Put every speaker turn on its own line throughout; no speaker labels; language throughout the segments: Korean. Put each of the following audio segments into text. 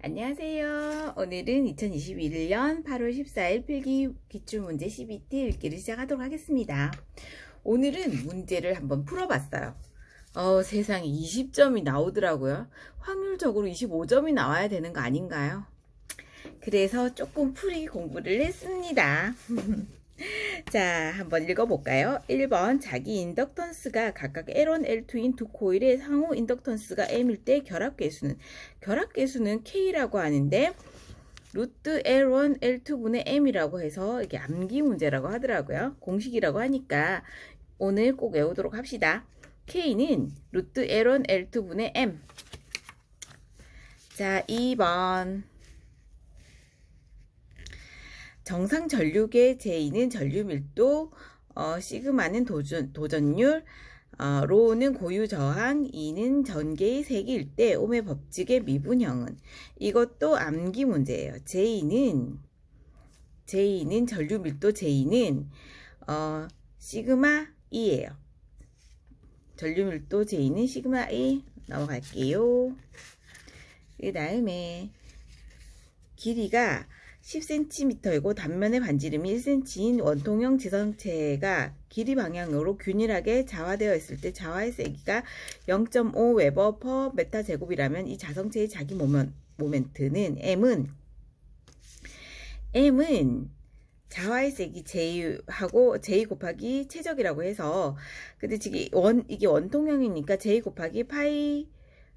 안녕하세요. 오늘은 2021년 8월 14일 필기 기출문제 12티 읽기를 시작하도록 하겠습니다. 오늘은 문제를 한번 풀어봤어요. 어, 세상에 20점이 나오더라고요. 확률적으로 25점이 나와야 되는 거 아닌가요? 그래서 조금 풀이 공부를 했습니다. 자, 한번 읽어볼까요? 1번, 자기 인덕턴스가 각각 L1, L2인 두 코일의 상호 인덕턴스가 M일 때 결합계수는, 결합계수는 K라고 하는데, 루트 L1, L2분의 M이라고 해서 이게 암기 문제라고 하더라고요. 공식이라고 하니까 오늘 꼭 외우도록 합시다. K는 루트 L1, L2분의 M. 자, 2번. 정상 전류계 J는 전류 밀도, 어, 시그마는 도전, 도전율, 어, 로는 고유 저항, E는 전개의 세기일 때 옴의 법칙의 미분형은 이것도 암기 문제예요. J는 J는 전류 밀도 J는 어, 시그마 E예요. 전류 밀도 J는 시그마 E 넘어갈게요. 그 다음에 길이가 10cm이고 단면의 반지름이 1cm인 원통형 지성체가 길이 방향으로 균일하게 자화되어 있을 때 자화의 세기가 0.5 웨버 퍼 메타 제곱이라면 이 자성체의 자기 모멘, 모멘트는 M은 M은 자화의 세기 J하고 J 곱하기 최적이라고 해서 근데 지금 원 이게 원통형이니까 J 곱하기 파이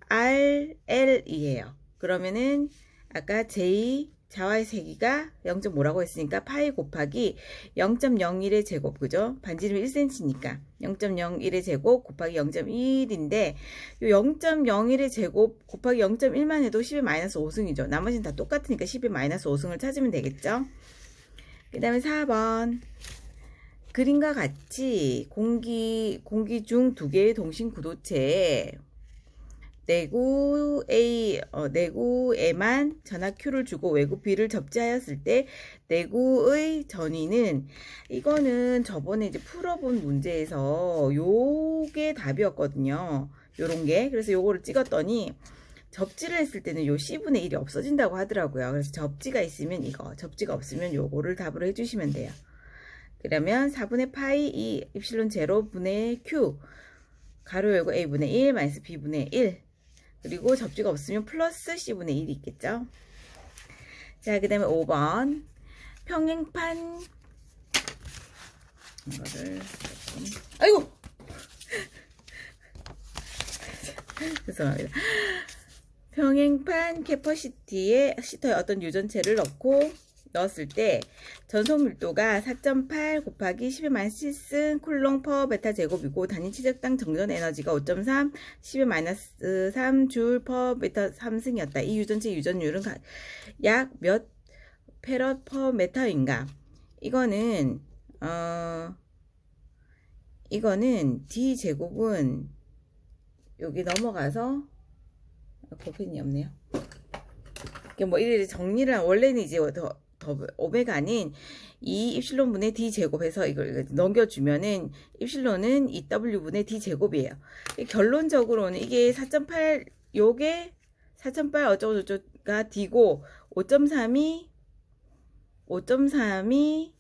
R L이에요. 그러면은 아까 J 자화의 세기가 0.5라고 했으니까 파이 곱하기 0.01의 제곱 그죠? 반지름이 1cm니까 0.01의 제곱 곱하기 0.1인데 0.01의 제곱 곱하기 0.1만 해도 10의 마이너스 5승이죠. 나머지는 다 똑같으니까 10의 마이너스 5승을 찾으면 되겠죠? 그 다음에 4번 그림과 같이 공기 공기 중 두 개의 동심 구도체에 내구 A, 어, 내구 에만 전압 Q를 주고 외구 B를 접지하였을 때 내구의 전위는 이거는 저번에 이제 풀어본 문제에서 요게 답이었거든요. 요런 게. 그래서 요거를 찍었더니 접지를 했을 때는 요 C분의 1이 없어진다고 하더라고요. 그래서 접지가 있으면 이거, 접지가 없으면 요거를 답으로 해주시면 돼요. 그러면 4분의 파이 2 입실론 제로 분의 Q 가로 열고 A분의 1 마이너스 B분의 1 그리고 접지가 없으면 플러스 C분의 1이 있겠죠. 자, 그 다음에 5번. 평행판. 이거를, 아이고! 죄송합니다. 평행판 캐퍼시티에 시터에 어떤 유전체를 넣고 넣었을 때 전속 밀도가 4.8 곱하기 10의 마이너스 7승 쿨롱 퍼 베타 제곱이고 단위 치적당 정전 에너지가 5.3 10의 마이너스 3 줄 퍼 베타 3승이었다. 이 유전체 유전율은 약 몇 페럿 퍼 메타인가? 이거는 어 이거는 D 제곱은 여기 넘어가서 버핀이 없네요. 뭐 이래 정리를 원래는 이제 더 더 오메가 아닌 이 입실론분의 d 제곱해서 이걸 넘겨주면은 입실론은 2w분의 d 제곱이에요. 결론적으로는 이게 4.8 요게 4.8 어쩌고 저쩌가 d고 5.3이 5.3이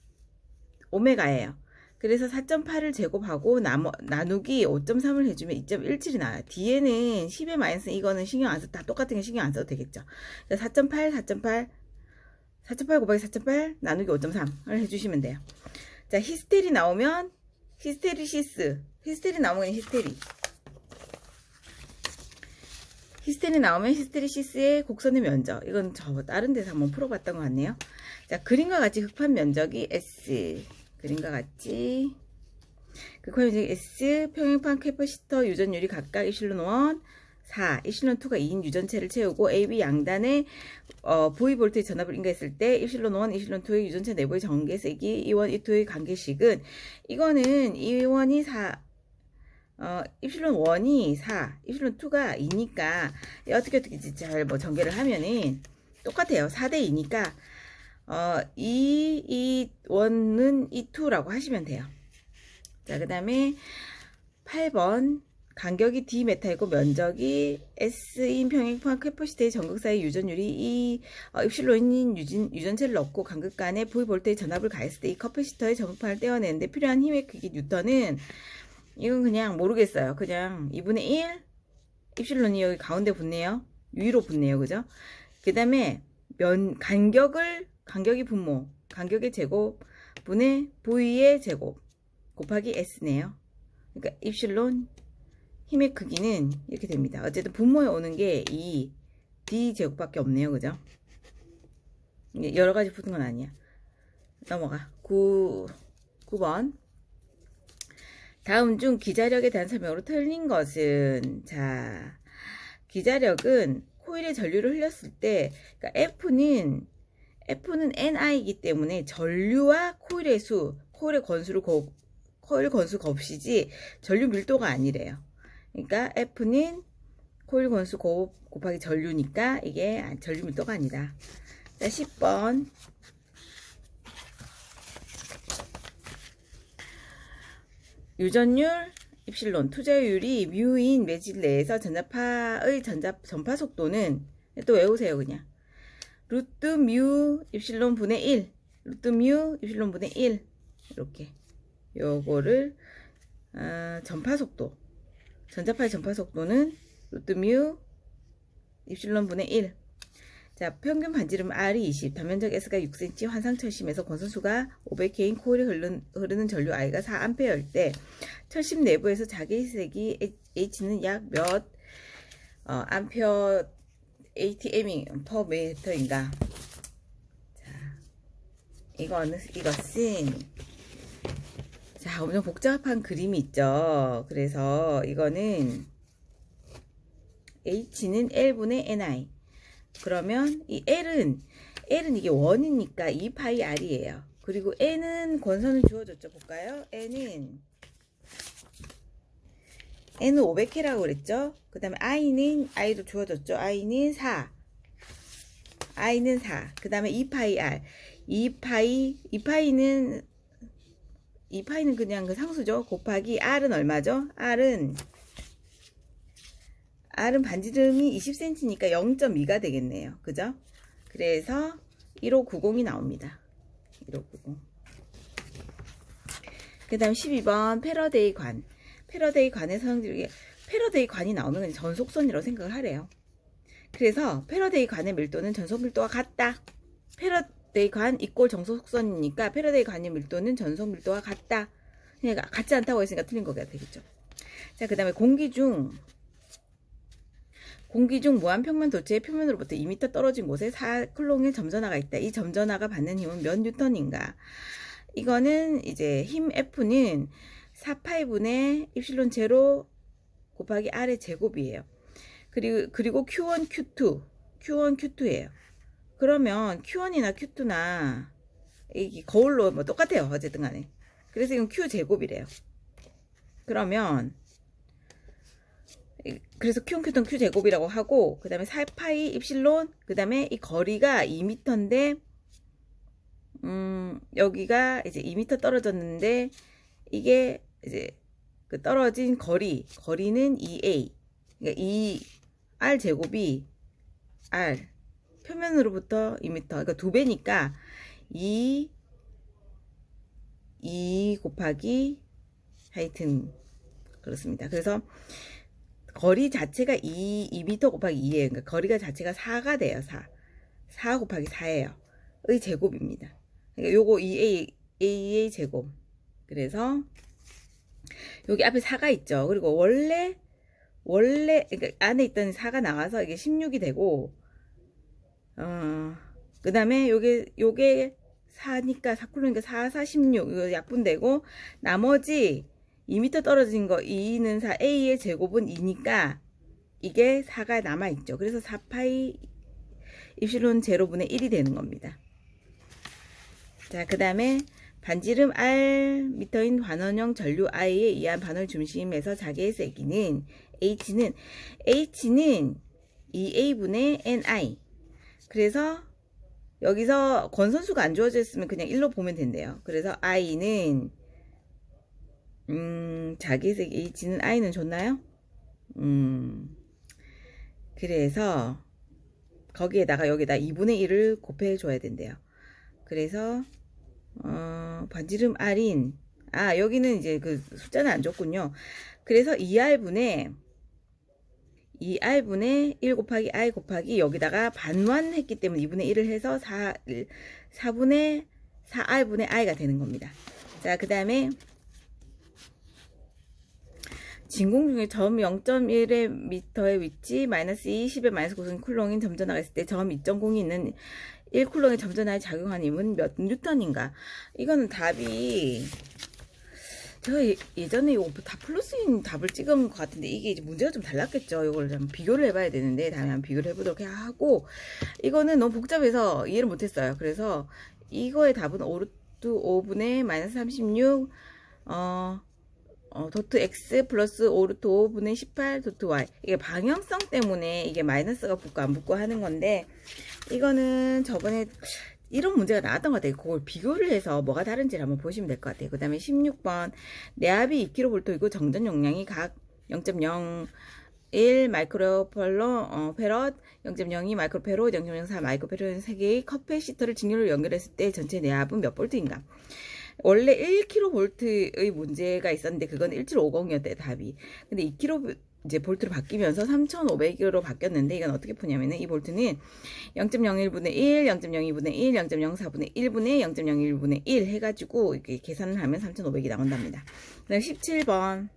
오메가예요. 그래서 4.8을 제곱하고 나머, 나누기 5.3을 해주면 2.17이 나와요. 뒤에는 10의 마이너스 이거는 신경 안 써도 다 똑같은 게 신경 안 써도 되겠죠. 4.8, 4.8, 4.8 곱하기 4.8 나누기 5.3을 해주시면 돼요. 자, 히스테리 나오면 히스테리시스. 히스테리 나오면 히스테리. 히스테리 나오면 히스테리시스의 곡선의 면적. 이건 저 다른 데서 한번 풀어봤던 것 같네요. 자, 그림과 같이 흡판 면적이 S. 그림과 같이. 그 면적이 S. 평행판 캐퍼시터 유전율이 각각 이실론 1, 4. 이실론 2가 2인 유전체를 채우고 AB 양단에 어, V 볼트의 전압을 인가했을 때 이실론 1, 이실론 2의 유전체 내부의 전개색이 E1, E2의 관계식은 이거는 E1이 4 어, 입실론 1이 4, 입실론 2가 2니까 어떻게 어떻게 잘 뭐 전개를 하면은 똑같아요. 4대 2니까 어, E, E 1은 E2라고 하시면 돼요. 자, 그 다음에 8번 간격이 d 메타이고 면적이 s인 평행 포함 캐퍼시티의 전극사의 유전율이 이 어, 입실론인 유진, 유전체를 넣고 간극 간에 V 볼트의 전압을 가했을 때 이 커피시터의 전극판을 떼어내는데 필요한 힘의 크기 뉴턴은 이건 그냥 모르겠어요. 그냥 2분의 1 입실론이 여기 가운데 붙네요. 위로 붙네요. 그죠? 그 다음에 면 간격을 간격이 분모 간격의 제곱 분의 V의 제곱 곱하기 S네요. 그러니까 입실론 힘의 크기는 이렇게 됩니다. 어쨌든 분모에 오는 게 이 D 제곱밖에 없네요. 그죠? 여러 가지 푸는 건 아니야. 넘어가. 9, 9번. 다음 중 기자력에 대한 설명으로 틀린 것은 자 기자력은 코일에 전류를 흘렸을 때 그러니까 F는 F는 NI이기 때문에 전류와 코일의 수, 코일의 건수를 곱, 코일 건수 곱이지 전류 밀도가 아니래요. 그러니까 F는 코일 건수 곱, 곱하기 전류니까 이게 전류 밀도가 아니다. 자, 10번. 유전율 입실론 투자율이 뮤인 매질 내에서 전자파의 전자 전파 속도는 또 외우세요 그냥. 루트 뮤 입실론 분의 1 루트 뮤 입실론 분의 1 이렇게. 요거를 아, 전파 속도 전자파의 전파 속도는 루트 뮤 입실론 분의 1 자, 평균 반지름 R이 20, 단면적 S가 6cm, 환상철심에서 권선수가 500K인 코일에 흐르는, 흐르는 전류 I가 4A일 때 철심 내부에서 자기색이 H는 약 몇 어, 암페어 ATM이 퍼 메터인가? 자, 이거는 이것은 자, 엄청 복잡한 그림이 있죠. 그래서 이거는 H는 L분의 NI 그러면 이 L은 L은 이게 원이니까 2파이 R이에요. 그리고 N은 권선을 주어졌죠. 볼까요? N은 N은 500K라고 그랬죠. 그 다음에 I는 I도 주어졌죠. I는 4. I는 4. 그 다음에 2파이 R. 2파이 2파이는 2파이는 그냥 그 상수죠. 곱하기 R은 얼마죠? R은 R은 반지름이 20cm니까 0.2가 되겠네요. 그죠? 그래서 1590이 나옵니다. 1590. 그 다음 12번 패러데이 관. 패러데이 관의 성질이 패러데이 관이 나오면 전속선이라고 생각을 하래요. 그래서 패러데이 관의 밀도는 전속 밀도가 같다. 패러 데이 관 이꼴 정속선이니까 패러데이 관의 밀도는 전속 밀도가 같다. 그러니까 같지 않다고 했으니까 틀린 거가 되겠죠. 자, 그 다음에 공기 중 공기 중 무한평면 도체의 표면으로부터 2m 떨어진 곳에 4클롱의 점전화가 있다. 이 점전화가 받는 힘은 몇 뉴턴인가? 이거는 이제 힘 F는 4파이분의 입실론 제로 곱하기 R의 제곱이에요. 그리고, 그리고 Q1, Q2, Q1, Q2예요. 그러면 Q1이나 Q2나 이게 거울로 뭐 똑같아요. 어쨌든 간에. 그래서 이건 Q 제곱이래요. 그러면 그래서 Q는 Q던 Q 제곱이라고 하고 그 다음에 4파이 입실론 그 다음에 이 거리가 2m인데 음 여기가 이제 2m 떨어졌는데 이게 이제 그 떨어진 거리 거리는 2a 그러니까 2 r 제곱이 r 표면으로부터 2m 그러니까 두 배니까 2 2 곱하기 하여튼 그렇습니다. 그래서 거리 자체가 2, 2m 곱하기 2예요. 그러니까 거리가 자체가 4가 돼요. 4. 4 곱하기 4예요. 의 제곱입니다. 그러니까 요거 2a, a의 제곱. 그래서 여기 앞에 4가 있죠. 그리고 원래 원래 그러니까 안에 있던 4가 나와서 이게 16이 되고 어 그 다음에 요게 요게 4니까 4쿨러니까 4, 4, 16 이거 약분되고 나머지 2m 떨어진 거 2는 4, A의 제곱은 2니까 이게 4가 남아있죠. 그래서 4파이 입실론 제로분의 1이 되는 겁니다. 자, 그 다음에 반지름 R 미터인 반원형 전류 I에 의한 반월 중심에서 자기의 세기는 H는 H는 2A분의 NI 그래서 여기서 건선수가 안 주어져 있으면 그냥 1로 보면 된대요. 그래서 I는 음, 자기색 H는 I는 좋나요? 음, 그래서 거기에다가 여기다 2분의 1을 곱해줘야 된대요. 그래서 어, 반지름 R인 아 여기는 이제 그 숫자는 안 줬군요. 그래서 2R분의 2R분의 1 곱하기 I 곱하기 여기다가 반환했기 때문에 2분의 1을 해서 4, 4분의 4R분의 I가 되는 겁니다. 자, 그 다음에 진공 중에 점 0.1의 미터의 위치 마이너스 2, 10의 마이너스 9은 쿨롱인 점전하가 있을 때 점 2.0이 있는 1쿨롱의 점전하에 작용한 힘은 몇 뉴턴인가? 이거는 답이 제가 예, 예전에 이거 다 플러스인 답을 찍은 것 같은데 이게 이제 문제가 좀 달랐겠죠. 이걸 좀 비교를 해봐야 되는데 다음에 한번 비교를 해보도록 하고 이거는 너무 복잡해서 이해를 못했어요. 그래서 이거의 답은 오르트 5분의 마이너스 36 어, 어, 도트 x 플러스 오르트 5분의 18 도트 y 이게 방향성 때문에 이게 마이너스가 붙고 안 붙고 하는 건데 이거는 저번에 이런 문제가 나왔던 것 같아요. 그걸 비교를 해서 뭐가 다른지를 한번 보시면 될 것 같아요. 그 다음에 16번 내압이 2kV이고 정전 용량이 각 0.01 마이크로펠로 어, 페럿 0.02 마이크로페롯 0.04 마이크로페롯 3개의 커패시터를 직류로 연결했을 때 전체 내압은 몇 볼트인가? 원래 1kV의 문제가 있었는데 그건 1750이었대 답이. 근데 2kV 이제 볼트로 바뀌면서 3500으로 바뀌었는데 이건 어떻게 푸냐면은 이 볼트는 0.01분의 1, 0.02분의 1, 0.04분의 1분의 0.01분의 1 해가지고 이렇게 계산을 하면 3500이 나온답니다. 그다음 17번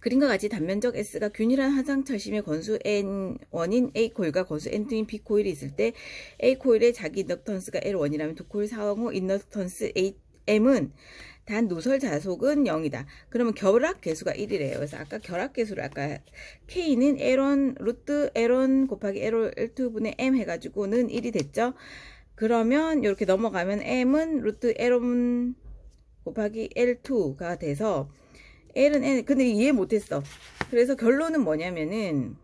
그림과 같이 단면적 S가 균일한 화상철심의 건수 N1인 A 코일과 건수 N2인 B 코일이 있을 때 A 코일의 자기 인덕턴스가 L1이라면 두 코일 상호 인덕턴스 M은 단 누설 자속은 0이다. 그러면 결합 계수가 1이래요. 그래서 아까 결합 계수를 아까 K는 L1 루트 L1 곱하기 L2분의 M 해가지고는 1이 됐죠. 그러면 이렇게 넘어가면 M은 루트 L1 곱하기 L2가 돼서 L은 N 근데 이해 못했어. 그래서 결론은 뭐냐면은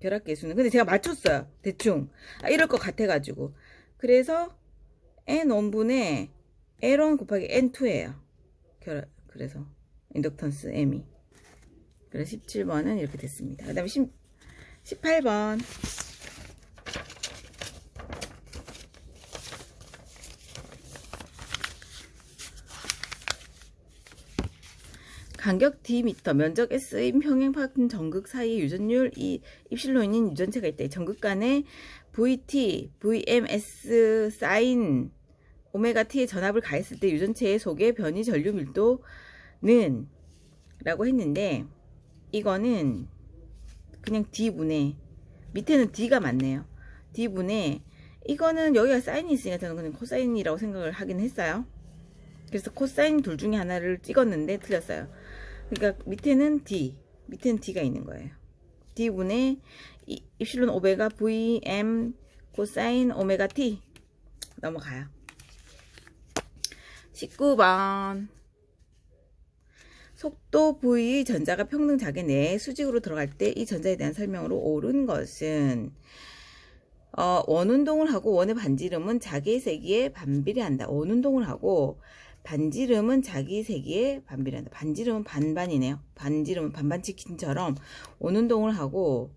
결합 계수는 근데 제가 맞췄어요. 대충 아, 이럴 것 같아가지고 그래서 N1분의 L1 곱하기 N2예요. 결, 그래서 인덕턴스 M이 그래서 17번은 이렇게 됐습니다. 그 다음에 18번 간격 D미터, 면적 S의 평행파근 전극 사이 유전율 이 입실론인 유전체가 있다. 전극 간의 VT, VMS 사인 오메가 T의 전압을 가했을 때 유전체의 속의 변이 전류 밀도는 라고 했는데 이거는 그냥 D분의 밑에는 D가 맞네요. D분의 이거는 여기가 사인이 있으니까 저는 그냥 코사인이라고 생각을 하긴 했어요. 그래서 코사인 둘 중에 하나를 찍었는데 틀렸어요. 그러니까 밑에는 D, 밑에는 D가 있는 거예요. D분의 입실론 오메가 VM 코사인 오메가 T 넘어가요. 19번 속도 V 전자가 평등 자개 내에 수직으로 들어갈 때 이 전자에 대한 설명으로 옳은 것은 어, 원운동을 하고 원의 반지름은 자기 세기에 반비례한다. 원운동을 하고 반지름은 자기 세기에 반비례한다. 반지름은 반반이네요. 반지름은 반반 치킨처럼 원운동을 하고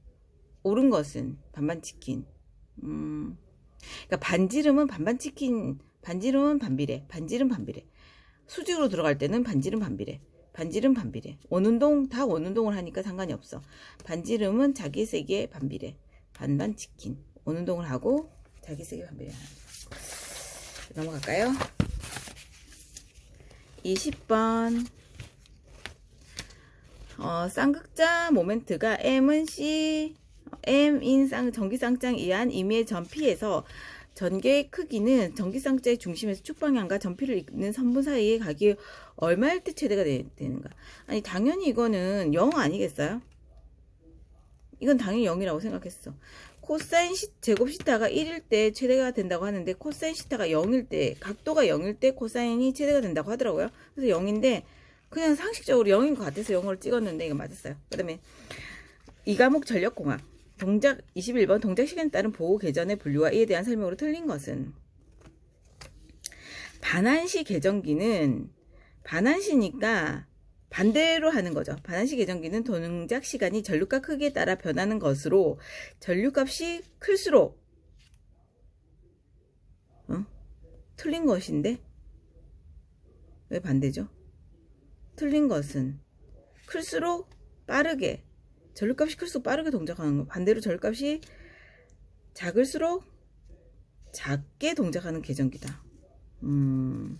옳은 것은 반반 치킨. 음, 그러니까 반지름은 반반 치킨 반지름 반비례, 반지름 반비례. 수직으로 들어갈 때는 반지름 반비례, 반지름 반비례. 원운동 다 원운동을 하니까 상관이 없어. 반지름은 자기 세기에 반비례, 반반 치킨. 원운동을 하고 자기 세기 반비례. 넘어갈까요? 20번 어, 쌍극자 모멘트가 M은 C M인 쌍, 전기쌍장 이한 임의의 전피에서 전개의 크기는 전기쌍자의 중심에서 축방향과 전피를 잇는 선분 사이의 각이 얼마일 때 최대가 되, 는가 아니 당연히 이거는 0 아니겠어요? 이건 당연히 0이라고 생각했어. 코사인 시, 제곱 시타가 1일 때 최대가 된다고 하는데 코사인 시타가 0일 때 각도가 0일 때 코사인이 최대가 된다고 하더라고요. 그래서 0인데 그냥 상식적으로 0인 것 같아서 0을 찍었는데 이거 맞았어요. 그 다음에 이 과목 전력공학 동작 21번 동작 시간에 따른 보호 계전의 분류와 이에 대한 설명으로 틀린 것은 반환시 계전기는 반환시니까 반대로 하는 거죠. 반환시 계정기는 동작 시간이 전류값 크기에 따라 변하는 것으로 전류값이 클수록 어? 틀린 것인데 왜 반대죠? 틀린 것은 클수록 빠르게 전류값이 클수록 빠르게 동작하는 거 반대로 전류값이 작을수록 작게 동작하는 계정기다. 음.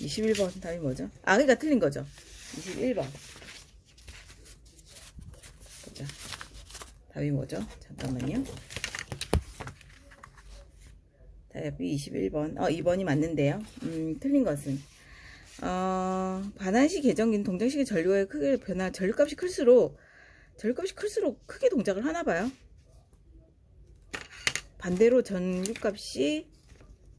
21번 답이 뭐죠? 아, 그러니까 틀린 거죠. 21번. 보자. 답이 뭐죠? 잠깐만요. 답이 21번. 어, 2번이 맞는데요. 음, 틀린 것은. 어, 반환시 계정기는 동작식의 전류의 크게 변화, 전류값이 클수록, 전류값이 클수록 크게 동작을 하나 봐요. 반대로 전류값이,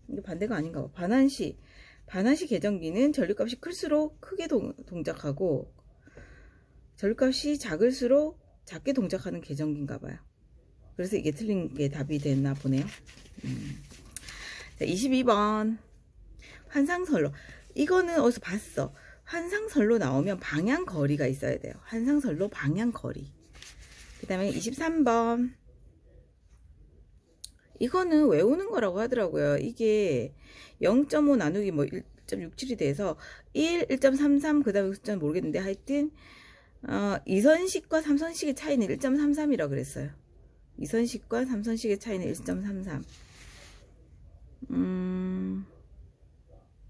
이게 반대가 아닌가 봐. 반환시, 반환시 계정기는 전류값이 클수록 크게 동, 동작하고, 전류값이 작을수록 작게 동작하는 계정기인가 봐요. 그래서 이게 틀린 게 답이 됐나 보네요. 음. 자, 22번. 환상선로. 이거는 어디서 봤어. 환상선로 나오면 방향거리가 있어야 돼요. 환상선로 방향거리. 그 다음에 23번. 이거는 외우는 거라고 하더라고요. 이게 0.5 나누기 뭐 1.67이 돼서 1, 1.33, 그 다음에 숫자는 모르겠는데 하여튼, 어, 2선식과 3선식의 차이는 1.33이라고 그랬어요. 2선식과 3선식의 차이는 1.33. 음,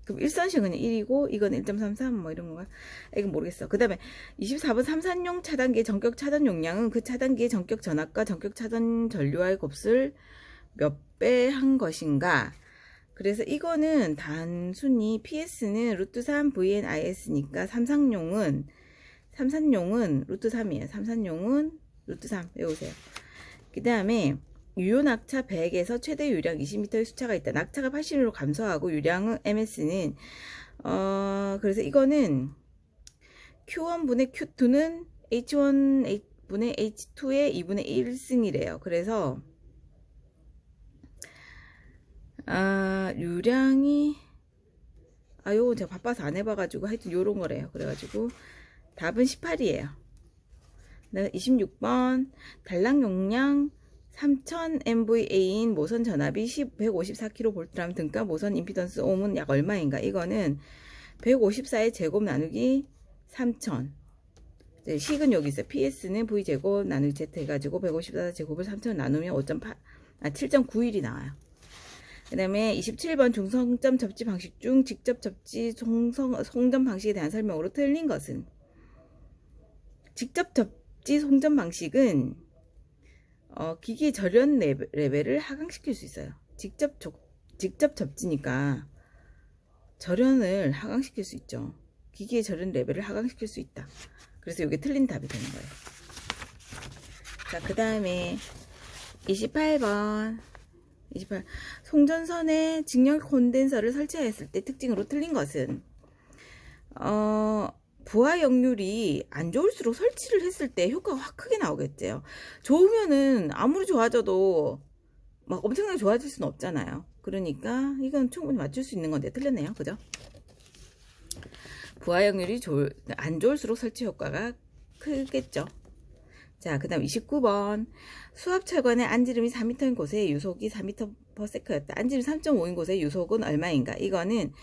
그럼 1선식은 1이고, 이건 1.33, 뭐 이런 건가? 아, 이건 모르겠어. 그 다음에 24번 삼산용 차단기의 전격 차단 용량은 그 차단기의 전격 전압과 전격 차단 전류와의 곱을 몇배 한 것인가? 그래서 이거는 단순히 PS는 루트 3 VNIS니까 삼산용은 삼산용은 루트 3이에요. 삼산용은 루트 3 외우세요. 그 다음에 유효 낙차 100에서 최대 유량 20m의 수차가 있다. 낙차가 80으로 감소하고 유량은 MS는 어 그래서 이거는 Q1분의 Q2는 H1 분의 H2의 2분의 1승이래요. 그래서 아 유량이 아 요거 제가 바빠서 안 해봐가지고 하여튼 요런 거래요. 그래가지고 답은 18이에요. 26번 달랑 용량 3000MVA인 모선 전압이 154kV라면 등가 모선 임피던스 옴은 약 얼마인가? 이거는 154의 제곱 나누기 3000. 이제 식은 여기 있어요. PS는 V 제곱 나누기 Z 해가지고 154 제곱을 3000 나누면 5.8, 아, 7.91이 나와요. 그 다음에 27번 중성점 접지 방식 중 직접 접지 송성, 송전 방식에 대한 설명으로 틀린 것은 직접 접지 송전 방식은 어, 기기 절연 레벨을 하강시킬 수 있어요. 직접 접, 직접 접지니까 절연을 하강시킬 수 있죠. 기기의 절연 레벨을 하강시킬 수 있다. 그래서 이게 틀린 답이 되는 거예요. 자, 그 다음에 28번 28 송전선에 직력 콘덴서를 설치하였을 때 특징으로 틀린 것은 어, 부하 역률이 안 좋을수록 설치를 했을 때 효과가 확 크게 나오겠죠. 좋으면은 아무리 좋아져도 막 엄청나게 좋아질 수는 없잖아요. 그러니까 이건 충분히 맞출 수 있는 건데 틀렸네요. 그죠? 부하 역률이 좋을, 안 좋을수록 설치 효과가 크겠죠. 자, 그 다음 29번. 수압철관의 안지름이 4m인 곳에 유속이 4m/s였다. 안지름 3.5인 곳에 유속은 얼마인가? 이거는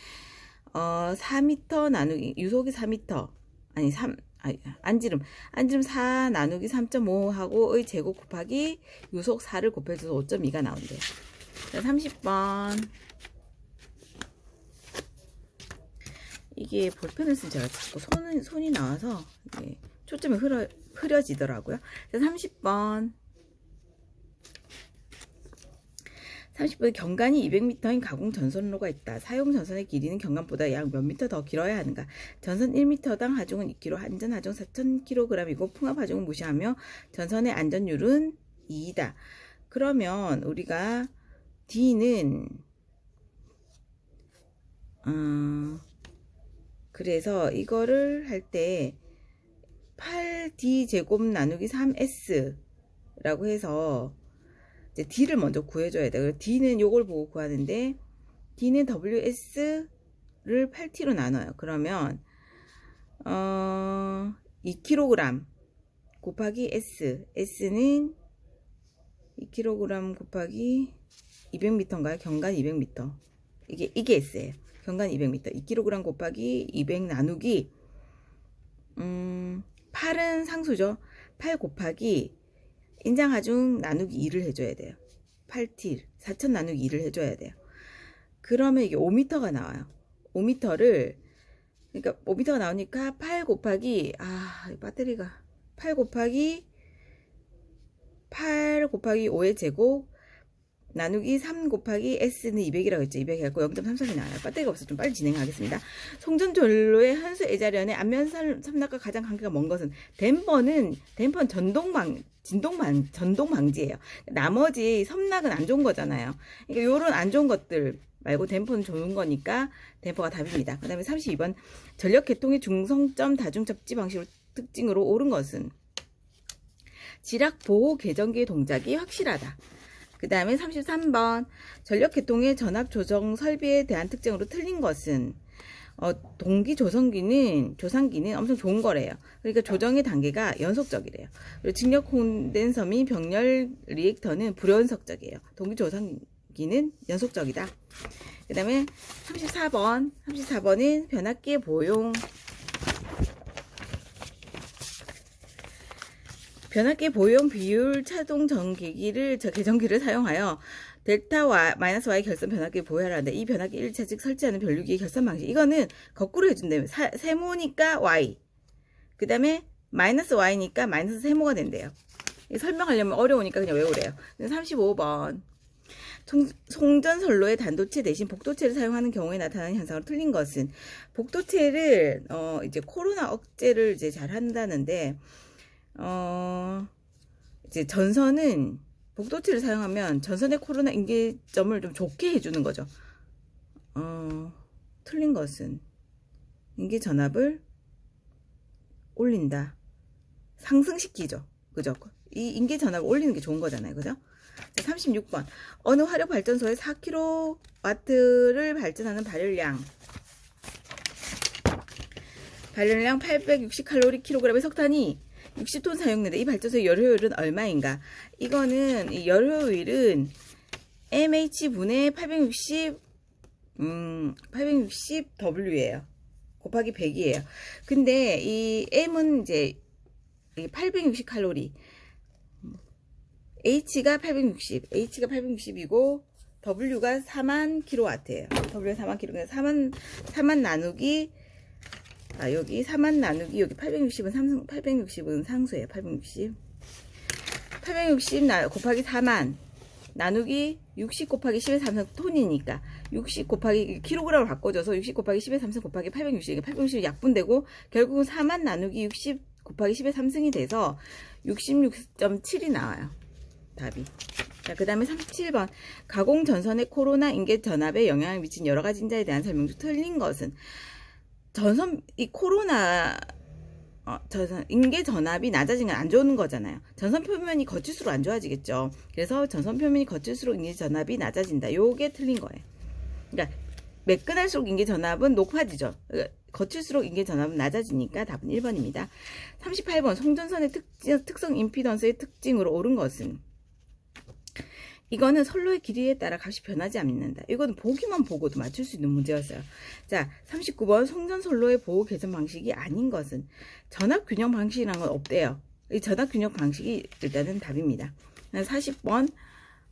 어, 4m 나누기, 유속이 4m, 아니, 3, 아니, 안지름, 안지름 4 나누기 3.5하고의 제곱 곱하기 유속 4를 곱해줘서 5.2가 나온대요. 자, 30번. 이게 볼펜을 쓴 제가 자꾸 손, 손이 나와서, 예, 초점이 흐려, 흐려지더라고요. 자, 30번. 30분에 경간이 200m인 가공 전선로가 있다. 사용 전선의 길이는 경간보다 약 몇 미터 더 길어야 하는가? 전선 1m당 하중은 2kg, 안전 하중 4,000kg이고 풍압 하중은 무시하며 전선의 안전율은 2이다. 그러면 우리가 D는 어, 그래서 이거를 할 때 8D 제곱 나누기 3S라고 해서 이제 D를 먼저 구해줘야 돼요. D는 요걸 보고 구하는데 D는 WS를 8T로 나눠요. 그러면 어, 2kg 곱하기 S. S는 2kg 곱하기 200m인가요? 경간 200m. 이게, 이게 S예요. 경간 200m. 2kg 곱하기 200 나누기, 음, 8은 상수죠. 8 곱하기 인장하중 나누기 2를 해줘야 돼요. 8t, 4천 나누기 2를 해줘야 돼요. 그러면 이게 5m가 나와요. 5m를, 그러니까 5m가 나오니까 8 곱하기, 아, 이 배터리가, 8 곱하기, 8 곱하기 5의 제곱, 나누기 3 곱하기 S는 200이라고 했죠. 200 해갖고 0.33이 나와요. 배터리가 없어서 좀 빨리 진행하겠습니다. 송전전로의 한수 애자련의 안면 삼각과 가장 관계가 먼 것은 댐퍼는 댐퍼는 전동방 진동방 전동방지예요. 나머지 섬락은 안 좋은 거잖아요. 그러니까 요런 안 좋은 것들 말고 댐퍼는 좋은 거니까 댐퍼가 답입니다. 그 다음에 32번 전력 계통의 중성점 다중 접지 방식으로 특징으로 옳은 것은 지락 보호 계전기 동작이 확실하다. 그 다음에 33번 전력 계통의 전압 조정 설비에 대한 특징으로 틀린 것은 어, 동기 조성기는 조상기는 엄청 좋은 거래요. 그러니까 조정의 단계가 연속적이래요. 그리고 직력 콘덴서 및 병렬 리액터는 불연속적이에요. 동기 조성기는 연속적이다. 그 다음에 34번 34번은 변압기의 보용 변압기 보용 비율 차동 전기기를 저 개전기를 사용하여 델타 Y 마이너스 Y 결선 변압기 보유하라는데 이 변압기 1차직 설치하는 변류기의 결선 방식. 이거는 거꾸로 해준다면 사, 세모니까 Y 그 다음에 마이너스 Y니까 마이너스 세모가 된대요. 설명하려면 어려우니까 그냥 외우래요. 35번. 송, 송전선로의 단도체 대신 복도체를 사용하는 경우에 나타나는 현상으로 틀린 것은 복도체를 어 이제 코로나 억제를 이제 잘 한다는데 어, 이제 전선은 복도체를 사용하면 전선의 코로나 인계점을 좀 좋게 해주는 거죠. 어, 틀린 것은 인계 전압을 올린다. 상승시키죠. 그죠? 이 인계 전압을 올리는 게 좋은 거잖아요. 그죠? 자, 36번. 어느 화력 발전소에 4kW를 발전하는 발열량. 발열량 860칼로리 킬로그램의 석탄이 60톤 사용된다. 이 발전소의 열효율은 얼마인가? 이거는 이 열효율은 MH분의 860 음, 860W예요. 곱하기 100이에요. 근데 이 M은 이제 860 칼로리. H가 860, H가 860이고 W가 4만 킬로와트예요. W가 4만 킬로, 4만 4만 나누기 아, 여기 4만 나누기 여기 860은 삼성 860은 상수예요. 860. 860 나, 곱하기 4만 나누기 60 곱하기 10의 3승 톤이니까 60 곱하기 킬로그램을 바꿔줘서 60 곱하기 10의 3승 곱하기 860 860이 약분되고 결국은 4만 나누기 60 곱하기 10의 3승이 돼서 66.7이 나와요. 답이. 자, 그 다음에 37번. 가공 전선의 코로나 인계 전압에 영향을 미친 여러 가지 인자에 대한 설명 중 틀린 것은 전선 이 코로나 어, 전선 인계 전압이 낮아지면 안 좋은 거잖아요. 전선 표면이 거칠수록 안 좋아지겠죠. 그래서 전선 표면이 거칠수록 인계 전압이 낮아진다. 요게 틀린 거예요. 그러니까 매끈할수록 인계 전압은 높아지죠. 그러니까 거칠수록 인계 전압은 낮아지니까 답은 1번입니다. 38번 송전선의 특, 특성 임피던스의 특징으로 옳은 것은 이거는 선로의 길이에 따라 값이 변하지 않는다. 이거는 보기만 보고도 맞출 수 있는 문제였어요. 자, 39번 송전 선로의 보호 개선 방식이 아닌 것은 전압 균형 방식이라는 건 없대요. 이 전압 균형 방식이 일단은 답입니다. 40번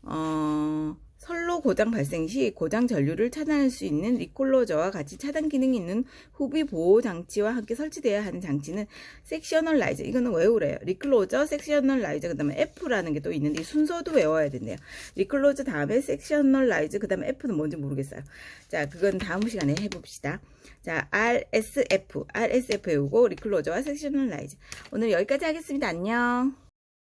어, 선로 고장 발생 시 고장 전류를 차단할 수 있는 리콜로저와 같이 차단 기능이 있는 후비 보호 장치와 함께 설치되어야 하는 장치는 섹셔널 라이저. 이거는 외우래요. 리클로저, 섹셔널 라이저, 그 다음에 F라는 게 또 있는데 이 순서도 외워야 된대요. 리클로저 다음에 섹셔널 라이저, 그 다음에 F는 뭔지 모르겠어요. 자, 그건 다음 시간에 해 봅시다. 자, RSF, RSF 외우고 리클로저와 섹셔널 라이저. 오늘 여기까지 하겠습니다. 안녕.